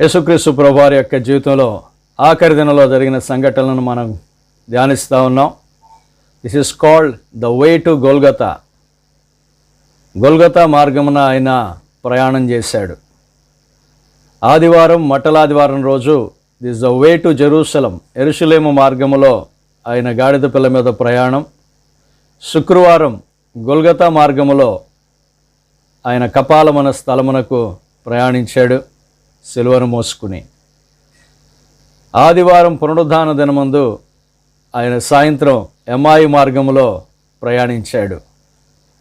యేసుక్రీస్తు ప్రభువారి యొక్క జీవితంలో ఆఖరి దినంలో జరిగిన సంఘటనలను మనం ధ్యానిస్తూ ఉన్నాం. This is called the way to Golgotha Golgotha మార్గమున ఆయన ప్రయాణం చేశాడు. ఆదివారం మట్టలాదివారం రోజు this the way to Jerusalem Jerusalem మార్గములో ఆయన గాడిద పిల్ల మీద ప్రయాణం. శుక్రవారం గొల్గతా మార్గములో ఆయన కపాలమన స్థలమునకు ప్రయాణించాడు. సిలువను మోసుకుని. ఆదివారం పునరుద్ధాన దినమందు ఆయన సాయంత్రం ఎంఐ మార్గంలో ప్రయాణించాడు.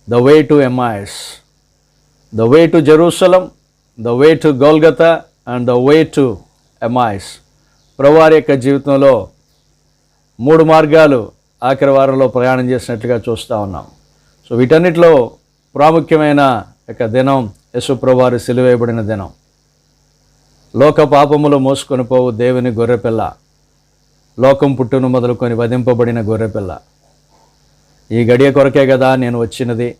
The way to Emmaus the way to Jerusalem the way to Golgotha and the way to Emmaus ప్రవారి యొక్క జీవితంలో మూడు మార్గాలు ఆఖరి వారంలో ప్రయాణం చేసినట్లుగా చూస్తూ ఉన్నాం. సో వీటన్నిటిలో ప్రాముఖ్యమైన యొక్క దినం యశుప్రవారు సిలువేయబడిన దినం. లోక పాపములు మోసుకొని పోవు దేవుని గొర్రెపిల్ల. లోకం పుట్టును మొదలుకొని వధింపబడిన గొర్రెపిల్ల. ఈ గడియ కొరకే కదా నేను వచ్చినది.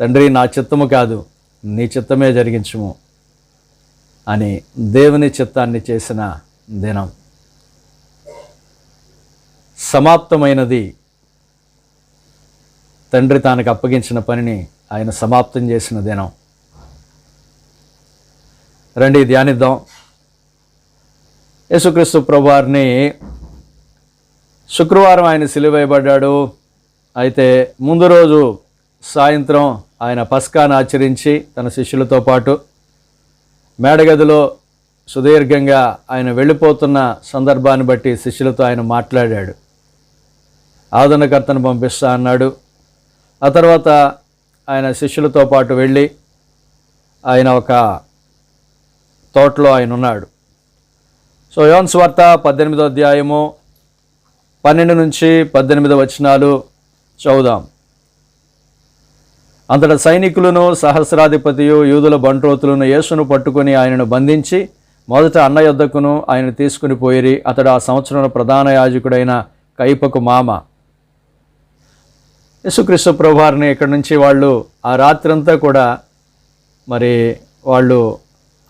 తండ్రి నా చిత్తము కాదు నీ చిత్తమే జరిగించుము అని దేవుని చిత్తాన్ని చేసిన దినం. సమాప్తమైనది. తండ్రి తనకు అప్పగించిన పనిని ఆయన సమాప్తం చేసిన దినం. రండి ధ్యానిద్దాం. యేసుక్రీస్తు ప్రభువారిని శుక్రవారం ఆయన సిలువేయబడ్డాడు. అయితే ముందు రోజు సాయంత్రం ఆయన పస్కాను ఆచరించి తన శిష్యులతో పాటు మేడగదిలో సుదీర్ఘంగా ఆయన వెళ్ళిపోతున్న సందర్భాన్ని బట్టి శిష్యులతో ఆయన మాట్లాడాడు. ఆదరణకర్తను పంపిస్తా అన్నాడు. ఆ తర్వాత ఆయన శిష్యులతో పాటు వెళ్ళి ఆయన ఒక తోటలో ఆయన ఉన్నాడు. సో యోన్స్ వార్త పద్దెనిమిదో అధ్యాయము పన్నెండు నుంచి పద్దెనిమిది వచనాలు చదుదాం అంతట సైనికులను సహస్రాధిపతియు యూదుల బంట్రోతులను యేసును పట్టుకుని ఆయనను బంధించి మొదట అన్న యొద్దకును ఆయన తీసుకుని పోయిరి. అతడు ఆ సంవత్సరం ప్రధాన యాజకుడైన కైపకు మామ. యేసుక్రీస్తు ప్రభువారిని ఇక్కడి నుంచి వాళ్ళు ఆ రాత్రంతా కూడా మరి వాళ్ళు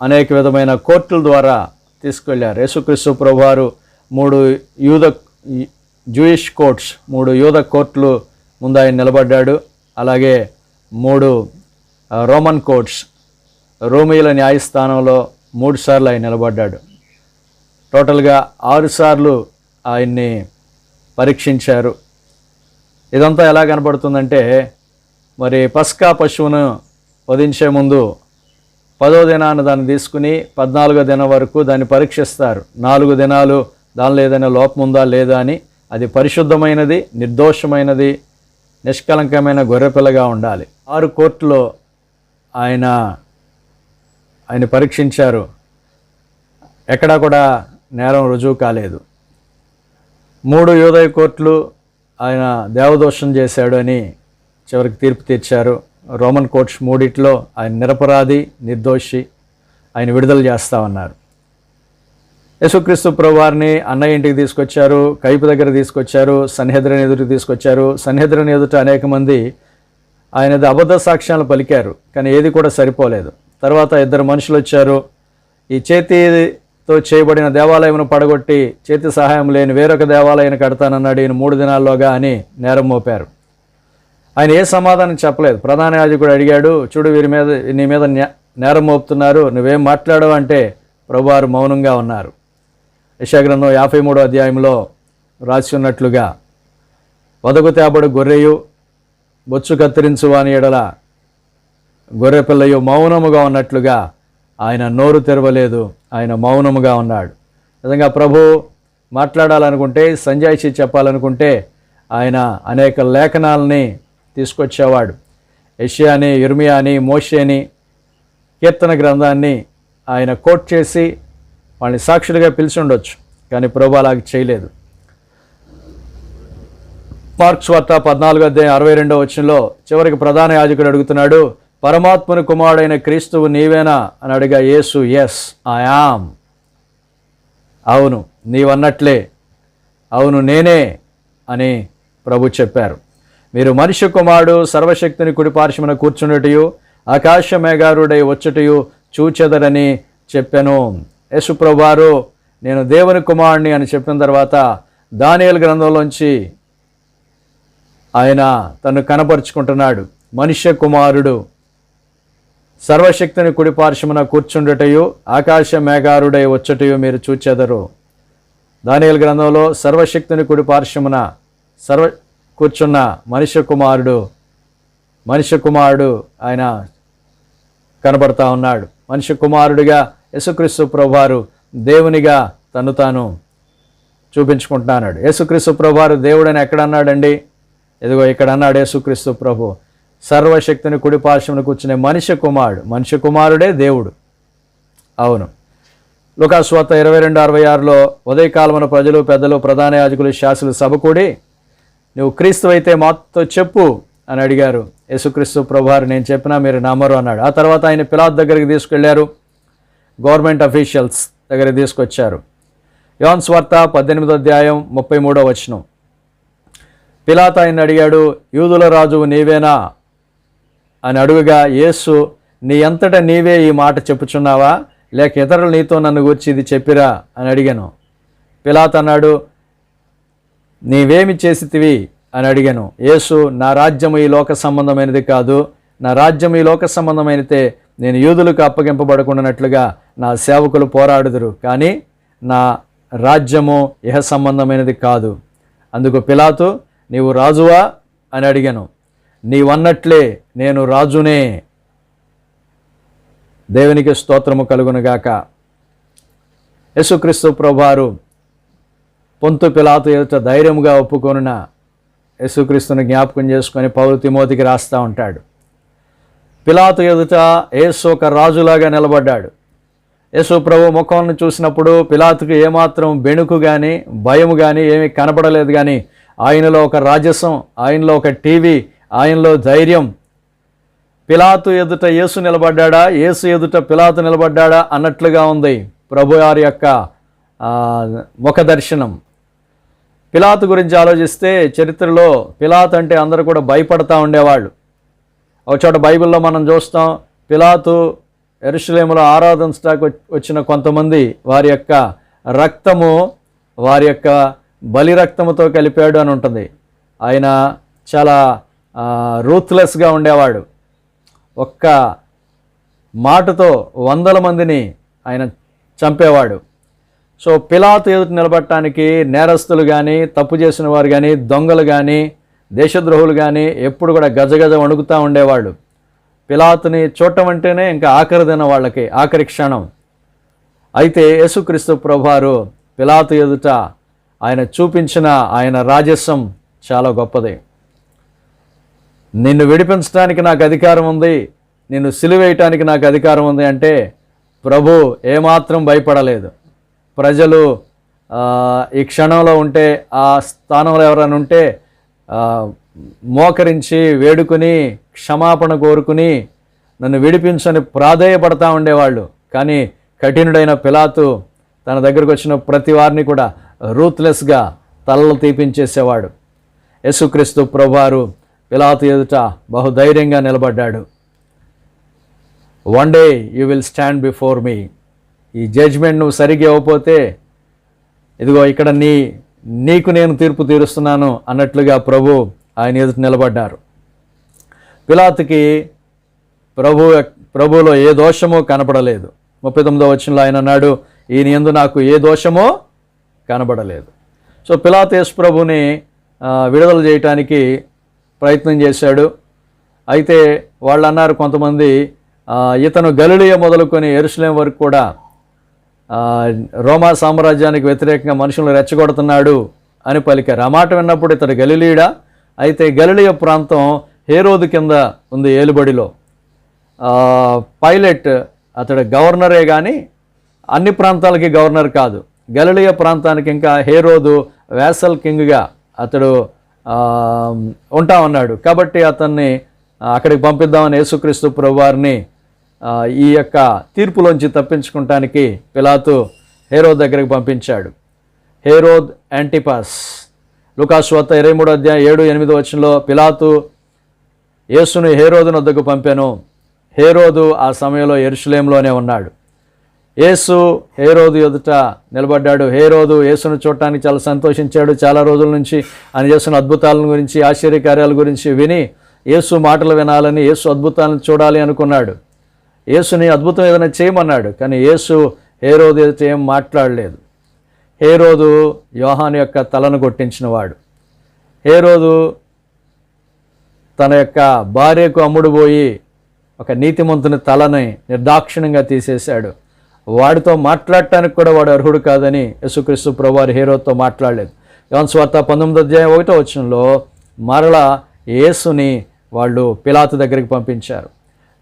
అనేక విధమైన కోర్టుల ద్వారా తీసుకెళ్ళారు. యేసుక్రీస్తు ప్రభువారు మూడు యూద జూయిష్ కోర్ట్స్ మూడు యూద కోర్టులు ముందు ఆయన నిలబడ్డాడు. అలాగే మూడు రోమన్ కోర్ట్స్ రోమిల న్యాయస్థానంలో మూడు సార్లు ఆయన నిలబడ్డాడు. టోటల్గా ఆరుసార్లు ఆయన్ని పరీక్షించారు. ఇదంతా ఎలా కనబడుతుందంటే మరి పస్కా పశువును వధించే ముందు పదో దినాన్ని దాన్ని తీసుకుని పద్నాలుగో దినం వరకు దాన్ని పరీక్షిస్తారు. నాలుగు దినాలు దానిలో ఏదైనా లోపం ఉందా లేదా అని. అది పరిశుద్ధమైనది నిర్దోషమైనది నిష్కలంకమైన గొర్రెపిల్లగా ఉండాలి. ఆరు కోర్టులో ఆయన ఆయన పరీక్షించారు. ఎక్కడా కూడా నేరం రుజువు కాలేదు. మూడు యోదయ కోర్టులు ఆయన దేవదోషం చేశాడు అని చివరికి తీర్పు తీర్చారు. రోమన్ కోర్ట్స్ మూడిట్లో ఆయన నిరపరాధి నిర్దోషి ఆయన విడుదల చేస్తామన్నారు. యేసుక్రీస్తు ప్రభువారిని అన్నయ్య ఇంటికి తీసుకొచ్చారు కైపు దగ్గర తీసుకొచ్చారు సన్హెద్రని ఎదుటికి తీసుకొచ్చారు. సన్హెద్రని ఎదుట అనేక మంది ఆయనది అబద్ధ సాక్ష్యాలు పలికారు కానీ ఏది కూడా సరిపోలేదు. తర్వాత ఇద్దరు మనుషులు వచ్చారు. ఈ చేతితో చేయబడిన దేవాలయమును పడగొట్టి చేతి సహాయం లేని వేరొక దేవాలయాన్ని కడతానన్నాడు. ఈయన మూడు దినాల్లోగా అని నేరం మోపారు. ఆయన ఏ సమాధానం చెప్పలేదు. ప్రధాన యాజకుడు అడిగాడు చూడు వీరి మీద నీ మీద నేరం మోపుతున్నారు నువ్వేం మాట్లాడవు అంటే ప్రభువారు మౌనంగా ఉన్నారు. యశాగ్రంథం యాభై మూడో అధ్యాయంలో రాసి ఉన్నట్లుగా వదకు తేబడు గొర్రెయు బొచ్చు కత్తిరించు అని ఎడల గొర్రె పిల్లయు మౌనముగా ఉన్నట్లుగా ఆయన నోరు తెరవలేదు ఆయన మౌనముగా ఉన్నాడు. నిజంగా ప్రభు మాట్లాడాలనుకుంటే సంజాయిషి చెప్పాలనుకుంటే ఆయన అనేక లేఖనాలని తీసుకొచ్చేవాడు. యష్యాని ఇర్మియాని మోషేని కీర్తన గ్రంథాన్ని ఆయన కోట్ చేసి వాళ్ళని సాక్షులుగా పిలిచి ఉండొచ్చు కానీ ప్రభు అలాగ చేయలేదు. మార్క్స్ వార్త పద్నాలుగు అధ్యాయం అరవై రెండో వచ్చంలో చివరికి ప్రధాన యాజకుడు అడుగుతున్నాడు పరమాత్మను కుమారుడైన క్రీస్తువు నీవేనా? అని అడిగా యేసు ఎస్ ఆయామ్ అవును నీవన్నట్లే అవును నేనే అని ప్రభు చెప్పారు. మీరు మనిషి కుమారుడు సర్వశక్తిని కుడిపార్శ్వమున కూర్చున్నటయు ఆకాశ మేఘారుడై వచ్చుటయు చూచెదరని చెప్పాను. యేసుప్రభు నేను దేవుని కుమారుణ్ణి అని చెప్పిన తర్వాత దానియల్ గ్రంథంలోంచి ఆయన తను కనపరుచుకుంటున్నాడు. మనుష్య కుమారుడు సర్వశక్తిని కుడి కూర్చుండుటయు ఆకాశ మేఘారుడై వచ్చటయు మీరు చూచెదరు. దానియల్ గ్రంథంలో సర్వశక్తిని కుడిపార్శ్వమున సర్వ కూర్చున్న మనుష్య కుమారుడు మనుష్య కుమారుడు ఆయన కనబడతా ఉన్నాడు. మనుష్య కుమారుడిగా యేసుక్రీస్తు ప్రభువారు దేవునిగా తను తాను చూపించుకుంటున్నాడు. యేసుక్రీస్తు ప్రభువారు దేవుడని ఎక్కడన్నాడండి? ఇదిగో ఇక్కడ అన్నాడు యేసుక్రీస్తు ప్రభు. సర్వశక్తిని కుడిపార్శ్వను కూర్చునే మనిషి కుమారుడు. మనిషి కుమారుడే దేవుడు. అవును. లుకాస్వాత ఇరవై రెండు అరవై ఆరులో ఉదయకాలమున ప్రజలు పెద్దలు ప్రధాన యాజకులు శాసులు సభ కూడి నువ్వు క్రీస్తు అయితే మాతో చెప్పు అని అడిగారు. యేసుక్రీస్తు ప్రభువారు నేను చెప్పినా మీరు నమ్మరు అన్నాడు. ఆ తర్వాత ఆయన పిలాత్ దగ్గరికి తీసుకెళ్ళారు. గవర్నమెంట్ అఫీషియల్స్ దగ్గర తీసుకొచ్చారు. యోన్ స్వార్త పద్దెనిమిదో అధ్యాయం ముప్పై మూడో వచనం. పిలాత్ ఆయన అడిగాడు యూదుల రాజు నీవేనా? అని అడుగుగా యేసు నీ అంతటా నీవే ఈ మాట చెప్పుచున్నావా? లేక ఇతరులు నీతో నన్ను గురించి ఇది చెప్పిరా? అని అడిగాను. పిలాత్ అన్నాడు నీవేమి చేసితివి? అని అడిగాను. యేసు నా రాజ్యము ఈ లోక సంబంధమైనది కాదు. నా రాజ్యం ఈ లోక సంబంధమైనతే నేను యూదులకు అప్పగింపబడకుండానట్లుగా నా సేవకులు పోరాడుదురు. కానీ నా రాజ్యము ఇహ సంబంధమైనది కాదు. అందుకు పిలాతు నీవు రాజువా? అని అడిగాను. నీవన్నట్లే నేను రాజునే. దేవునికి స్తోత్రము కలుగునుగాక. యేసుక్రీస్తు ప్రభువారు పొంతు పిలాతు ఎదుట ధైర్యముగా ఒప్పుకొనిన యేసుక్రీస్తుని జ్ఞాపకం చేసుకొని పౌరు తిమోతికి రాస్తూ ఉంటాడు. పిలాతు ఎదుట యేసు ఒక రాజులాగా నిలబడ్డాడు. యేసు ప్రభు ముఖం చూసినప్పుడు పిలాతుకు ఏమాత్రం బెణుకు కానీ భయము కానీ ఏమీ కనపడలేదు కానీ ఆయనలో ఒక రాజసం ఆయనలో ఒక టీవీ ఆయనలో ధైర్యం. పిలాతు ఎదుట యేసు నిలబడ్డాడా? యేసు ఎదుట పిలాతు నిలబడ్డాడా? అన్నట్లుగా ఉంది ప్రభు వారి యొక్క ముఖ దర్శనం పిలాతు గురించి ఆలోచిస్తే చరిత్రలో పిలాత్ అంటే అందరూ కూడా భయపడతా ఉండేవాళ్ళు. ఒక చోట బైబిల్లో మనం చూస్తాం పిలాతు ఎరుషలేములో ఆరాధించడానికి వచ్చిన కొంతమంది వారి యొక్క రక్తము వారి యొక్క బలి రక్తముతో కలిపాడు అని ఉంటుంది. ఆయన చాలా రూత్లెస్గా ఉండేవాడు. ఒక్క మాటతో వందల మందిని ఆయన చంపేవాడు. సో పిలాతు ఎదుట నిలబడటానికి నేరస్తులు కానీ తప్పు చేసిన వారు కానీ దొంగలు కానీ దేశద్రోహులు కానీ ఎప్పుడు కూడా గజగజ వణుకుతూ ఉండేవాళ్ళు. పిలాతుని చూడటం అంటేనే ఇంకా ఆఖరి దిన వాళ్ళకి ఆఖరి క్షణం. అయితే యేసుక్రీస్తు ప్రభువారు పిలాతు ఎదుట ఆయన చూపించిన ఆయన రాజస్వం చాలా గొప్పది. నిన్ను విడిపించడానికి నాకు అధికారం ఉంది నిన్ను సిలువేయటానికి నాకు అధికారం ఉంది అంటే ప్రభు ఏమాత్రం భయపడలేదు. ప్రజలు ఈ క్షణంలో ఉంటే ఆ స్థానంలో ఎవరైనా ఉంటే మోకరించి వేడుకుని క్షమాపణ కోరుకుని నన్ను విడిపించని ప్రాధేయపడతా ఉండేవాళ్ళు. కానీ కఠినుడైన పిలాతు తన దగ్గరకు వచ్చిన ప్రతి వారిని కూడా రూత్లెస్గా తలలు తీపించేసేవాడు. యేసుక్రీస్తు ప్రభువారు పిలాతు ఎదుట బహుధైర్యంగా నిలబడ్డాడు. One day you will stand before me ఈ జడ్జ్మెంట్ నువ్వు సరిగ్గా ఇవ్వకపోతే ఇదిగో ఇక్కడ నీ నీకు నేను తీర్పు తీరుస్తున్నాను అన్నట్లుగా ప్రభు ఆయన ఎదుట నిలబడ్డారు. పిలాతుకి ప్రభు ప్రభులో ఏ దోషమో కనపడలేదు. ముప్పై తొమ్మిదో వచ్చినలో ఆయన అన్నాడు ఈయన ఎందు నాకు ఏ దోషమో కనబడలేదు సో పిలాతేస్ ప్రభుని విడుదల చేయటానికి ప్రయత్నం చేశాడు. అయితే వాళ్ళు అన్నారు కొంతమంది ఇతను గలుడియ మొదలుకొని ఎరుసలేం వరకు కూడా రోమా సామ్రాజ్యానికి వ్యతిరేకంగా మనుషులను రెచ్చగొడుతున్నాడు అని పలికారు. ఆ మాట విన్నప్పుడు ఇతడు గలిలీడా అయితే గలిలియ ప్రాంతం హేరోదు కింద ఉంది ఏలుబడిలో. పైలట్ అతడు గవర్నరే కానీ అన్ని ప్రాంతాలకి గవర్నర్ కాదు. గలిలియ ప్రాంతానికి ఇంకా హేరోదు వేసల్ కింగ్గా అతడు ఉంటా ఉన్నాడు. కాబట్టి అతన్ని అక్కడికి పంపిద్దామని యేసుక్రీస్తు ప్రభువారిని ఈ యొక్క తీర్పులోంచి తప్పించుకుంటానికి పిలాతు హేరోద్ దగ్గరికి పంపించాడు. హేరోద్ యాంటిపాస్. లుకాశ్వత ఇరవై మూడు అధ్యాయం ఏడు ఎనిమిది వచ్చినలో పిలాతు యేసును హేరోదును వద్దకు పంపాను. హేరోదు ఆ సమయంలో ఎరుషులేంలోనే ఉన్నాడు. యేసు హేరోదు ఎదుట నిలబడ్డాడు. హేరోదు యేసును చూడటానికి చాలా సంతోషించాడు. చాలా రోజుల నుంచి ఆయన చేస్తున్న అద్భుతాల గురించి ఆశ్చర్యకార్యాల గురించి విని యేసు మాటలు వినాలని యేసు అద్భుతాలను చూడాలి అనుకున్నాడు. యేసుని అద్భుతం ఏదైనా చేయమన్నాడు కానీ యేసు హేరోద్ అయితే ఏం మాట్లాడలేదు. ఏ రోజు యోహాన్ యొక్క తలను కొట్టించినవాడు. హేరోదు తన యొక్క భార్యకు అమ్ముడుపోయి ఒక నీతిమంతుని తలని నిర్దాక్షిణ్యంగా తీసేశాడు. వాడితో మాట్లాడటానికి కూడా వాడు అర్హుడు కాదని యేసుక్రీస్తు ప్రభువారి హీరోతో మాట్లాడలేదు. యోన్ స్వార్త పంతొమ్మిది అధ్యాయం ఒకటో వచనంలో మరలా యేసుని వాళ్ళు పిలాతు దగ్గరికి పంపించారు.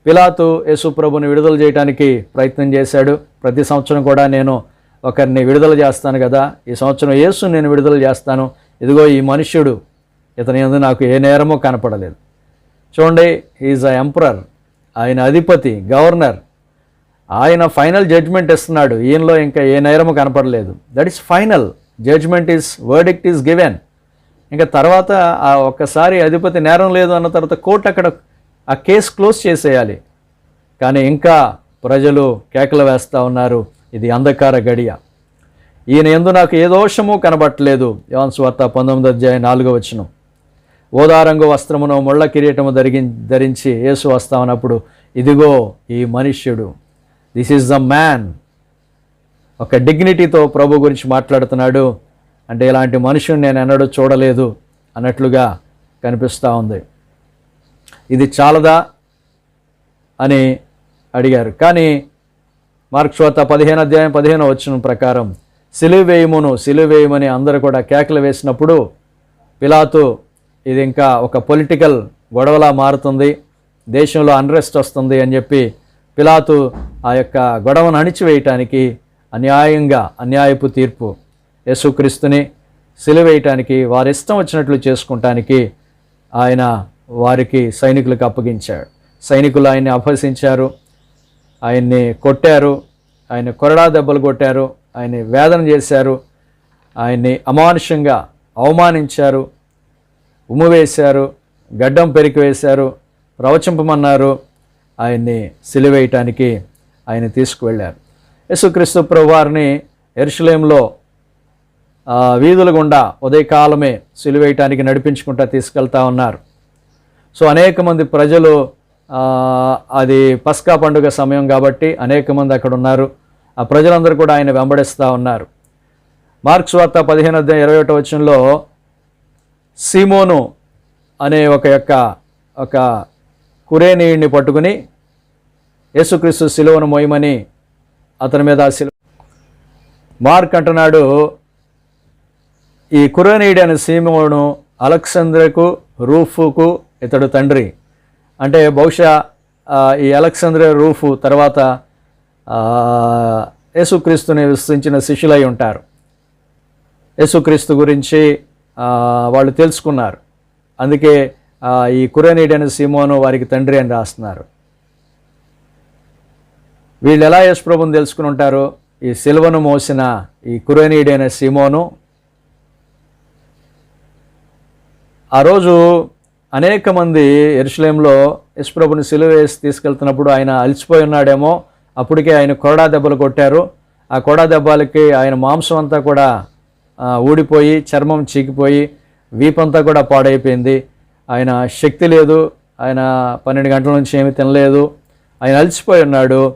పిలాతు యేసుప్రభుని విడుదల చేయడానికి ప్రయత్నం చేశాడు. ప్రతి సంవత్సరం కూడా నేను ఒకరిని విడుదల చేస్తాను కదా. ఈ సంవత్సరం యేసు నేను విడుదల చేస్తాను. ఇదిగో ఈ మనుష్యుడు ఇతని ఎందు నాకు ఏ నేరమో కనపడలేదు. చూడండి ఈజ్ అ ఎంపరర్ ఆయన అధిపతి గవర్నర్ ఆయన ఫైనల్ జడ్జ్మెంట్ ఇస్తున్నాడు. ఈయనలో ఇంకా ఏ నేరము కనపడలేదు. That is final judgement is verdict is given ఇంకా తర్వాత ఆ ఒక్కసారి అధిపతి నేరం లేదు అన్న తర్వాత కోర్టు అక్కడ ఆ కేసు క్లోజ్ చేసేయాలి. కానీ ఇంకా ప్రజలు కేకలు వేస్తూ ఉన్నారు. ఇది అంధకార గడియ. ఈయన ఎందు నాకు ఏ దోషము కనబట్టలేదు. యోన్ స్వార్త పంతొమ్మిది అధ్యాయం నాలుగో వచ్చిన ఓదారంగు వస్త్రమును ముళ్ళ కిరీటము ధరిగి ధరించి యేసు వస్తా ఉన్నప్పుడు ఇదిగో ఈ మనుష్యుడు. This is the man. ఒక డిగ్నిటీతో ప్రభు గురించి మాట్లాడుతున్నాడు. అంటే ఇలాంటి మనుషుని నేను ఎన్నడూ చూడలేదు అన్నట్లుగా కనిపిస్తూ ఉంది. ఇది చాలదా అని అడిగారు. కానీ మార్క్స్వాత పదిహేను అధ్యాయం పదిహేను వచ్చిన ప్రకారం సిలువేయమును సిలువేయమని అందరూ కూడా కేకలు వేసినప్పుడు పిలాతు ఇది ఇంకా ఒక పొలిటికల్ గొడవలా మారుతుంది దేశంలో అన్రెస్ట్ వస్తుంది అని చెప్పి పిలాతు ఆ యొక్క గొడవను అణిచివేయటానికి అన్యాయంగా అన్యాయపు తీర్పు యేసుక్రీస్తుని సిలువేయటానికి వారి ఇష్టం వచ్చినట్లు చేసుకుంటానికి ఆయన వారికి సైనికులకు అప్పగించాడు. సైనికులు ఆయన్ని అభ్యసించారు ఆయన్ని కొట్టారు ఆయన కొరడా దెబ్బలు కొట్టారు ఆయన్ని వేదన చేశారు ఆయన్ని అమానుషంగా అవమానించారు ఉమ్మువేశారు గడ్డం పెరికి వేశారు ప్రవచింపమన్నారు ఆయన్ని సిలివేయటానికి ఆయన తీసుకువెళ్ళారు. యేసుక్రీస్తు ప్రభు వారిని ఎరుషులేంలో వీధుల గుండా ఉదయకాలమే సిలివేయటానికి నడిపించుకుంటా తీసుకెళ్తా ఉన్నారు. సో అనేక మంది ప్రజలు అది పస్కా పండుగ సమయం కాబట్టి అనేక మంది అక్కడ ఉన్నారు. ఆ ప్రజలందరూ కూడా ఆయన వెంబడిస్తూ ఉన్నారు. మార్క్స్ వార్త పదిహేను అధ్యాయం ఇరవై ఒకటి వచనంలో సీమోను అనే ఒక యొక్క ఒక కురేనీయుడిని పట్టుకుని యేసుక్రీస్తు శిలువను మోయమని అతని మీద ఆ శిలువ మార్క్ అంటున్నాడు ఈ కురేనీయుడు అనే సీమోను అలెక్సాంద్రకు రూఫుకు ఇతడు తండ్రి. అంటే బహుశా ఈ అలెక్సాంద్రియ రూఫ్ తర్వాత యేసుక్రీస్తుని విశ్వసించిన శిష్యులై ఉంటారు. యేసుక్రీస్తు గురించి వాళ్ళు తెలుసుకున్నారు. అందుకే ఈ కురేనీడైన సీమోను వారికి తండ్రి అని రాస్తున్నారు. వీళ్ళు ఎలా యేసుప్రభుని తెలుసుకుని ఉంటారు ఈ సిల్వను మోసిన ఈ కురేనీడైన సీమోను. ఆ రోజు అనేక మంది ఎరుసలేంలో యశ్ప్రభుని సిలువ వేసి తీసుకెళ్తున్నప్పుడు ఆయన అలసిపోయి ఉన్నాడేమో. అప్పటికే ఆయన కొరడా దెబ్బలు కొట్టారు. ఆ కొరడా దెబ్బలకి ఆయన మాంసం అంతా కూడా ఊడిపోయి చర్మం చీకిపోయి వీపంతా కూడా పాడైపోయింది. ఆయన శక్తి లేదు. ఆయన పన్నెండు గంటల నుంచి ఏమీ తినలేదు. ఆయన అలసిపోయి ఉన్నాడు.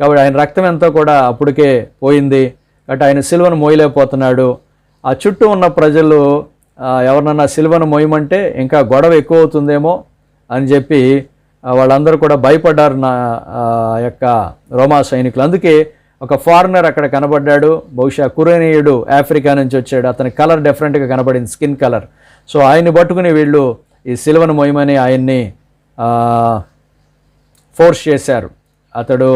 కాబట్టి ఆయన రక్తం ఎంతో కూడా అప్పటికే పోయింది. కాబట్టి ఆయన సిలువను మోయలేకపోతున్నాడు. ఆ చుట్టూ ఉన్న ప్రజలు ఎవరినన్నా సిలువను మొయ్యమంటే ఇంకా గొడవ ఎక్కువ అవుతుందేమో అని చెప్పి వాళ్ళందరూ కూడా భయపడ్డారు నా యొక్క రోమా సైనికులు. అందుకే ఒక ఫారినర్ అక్కడ కనబడ్డాడు. బహుశా కురేనీయుడు ఆఫ్రికా నుంచి వచ్చాడు. అతని కలర్ డిఫరెంట్గా కనబడింది స్కిన్ కలర్. సో ఆయన్ని పట్టుకుని వీళ్ళు ఈ సిలువను మొయ్యమని ఆయన్ని ఫోర్స్ చేశారు. అతడు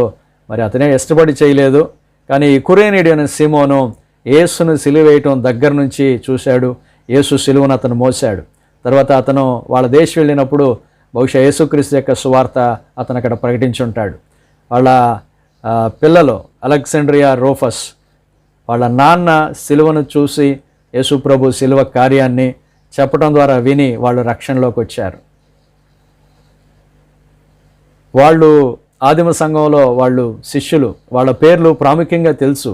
మరి అతనే ఇష్టపడి చేయలేదు. కానీ ఈ కురేనీయుడు అనే సిమోను ఏసును సిలువేయటం దగ్గర నుంచి చూశాడు. యేసు సిలువను అతను మోశాడు. తర్వాత అతను వాళ్ళ దేశం వెళ్ళినప్పుడు బహుశా యేసుక్రీస్తు యొక్క సువార్త అతను అక్కడ ప్రకటించుంటాడు. వాళ్ళ పిల్లలు అలెగ్జాండ్రియా రోఫస్ వాళ్ళ నాన్న సిలువను చూసి యేసుప్రభు సిలువ కార్యాన్ని చెప్పడం ద్వారా విని వాళ్ళు రక్షణలోకి వచ్చారు. వాళ్ళు ఆదిమ సంఘంలో వాళ్ళు శిష్యులు వాళ్ళ పేర్లు ప్రాముఖ్యంగా తెలుసు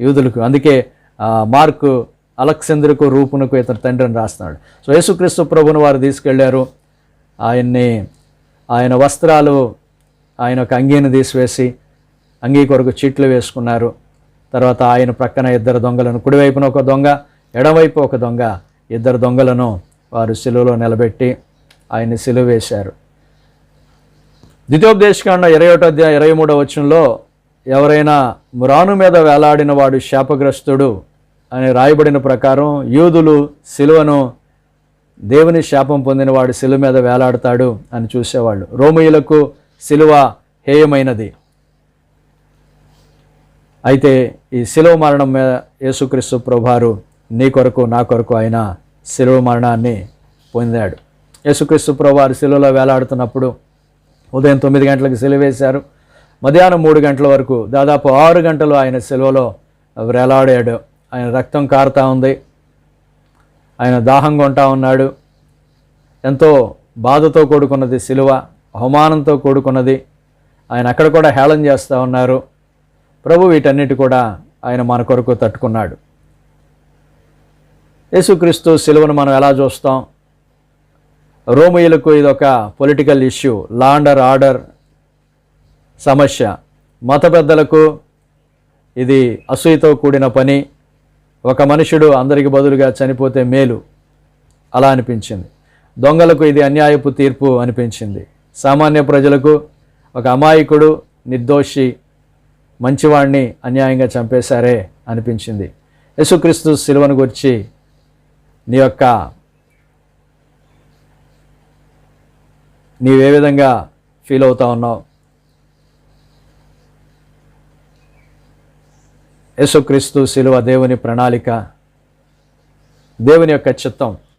యూదులకు. అందుకే మార్కు అలెక్సంద్రకు రూపునకు ఇతని తండ్రిని రాస్తున్నాడు. సో యేసుక్రీస్తు ప్రభుని వారు తీసుకెళ్ళారు. ఆయన్ని ఆయన వస్త్రాలు ఆయన ఒక అంగీని తీసివేసి అంగీ కొరకు చీట్లు వేసుకున్నారు. తర్వాత ఆయన ప్రక్కన ఇద్దరు దొంగలను కుడివైపున ఒక దొంగ ఎడవైపు ఒక దొంగ ఇద్దరు దొంగలను వారు సిలువలో నిలబెట్టి ఆయన్ని సిలువ వేశారు. ద్వితీయోపదేశకాండ ఇరవై ఒకటో అధ్యాయ ఇరవై మూడో వచనంలో ఎవరైనా మురాను మీద వేలాడిన వాడు శాపగ్రస్తుడు అని రాయబడిన ప్రకారం యూదులు సిలువను దేవుని శాపం పొందిన వాడు సిలువ మీద వేలాడతాడు అని చూసేవాళ్ళు. రోమయులకు సిలువ హేయమైనది. అయితే ఈ శిలువ మరణం మీద యేసుక్రీస్తు ప్రభువారు నీ కొరకు నా కొరకు ఆయన శిలువ మరణాన్ని పొందాడు. యేసుక్రీస్తు ప్రభువారు శిలువలో వేలాడుతున్నప్పుడు ఉదయం తొమ్మిది గంటలకు సిలువ వేశారు. మధ్యాహ్నం మూడు గంటల వరకు దాదాపు ఆరు గంటలు ఆయన సిలువలో వేలాడాడు. ఆయన రక్తం కారుతా ఉంది. ఆయన దాహంగా ఉంటా ఉన్నాడు. ఎంతో బాధతో కూడుకున్నది సిలువ అవమానంతో కూడుకున్నది. ఆయన అక్కడ కూడా హేళన చేస్తూ ఉన్నారు. ప్రభు వీటన్నిటి కూడా ఆయన మన కొరకు తట్టుకున్నాడు. యేసుక్రీస్తు సిలువను మనం ఎలా చూస్తాం? రోమియులకు ఇది ఒక పొలిటికల్ ఇష్యూ లాండర్ ఆర్డర్ సమస్య. మత పెద్దలకు ఇది అసూయతో కూడిన పని. ఒక మనుషుడు అందరికి బదులుగా చనిపోతే మేలు. అలా అనిపించింది. దొంగలకు ఇది అన్యాయపు తీర్పు అనిపించింది. సామాన్య ప్రజలకు ఒక అమాయకుడు నిర్దోషి మంచివాణ్ణి అన్యాయంగా చంపేశారే అనిపించింది. యేసుక్రీస్తు శిలువను గురించి నీ యొక్క నీవే విధంగా ఫీల్ అవుతా ఉన్నావు? యేసుక్రీస్తు శిలువ దేవుని ప్రణాళిక దేవుని యొక్క చిత్తం.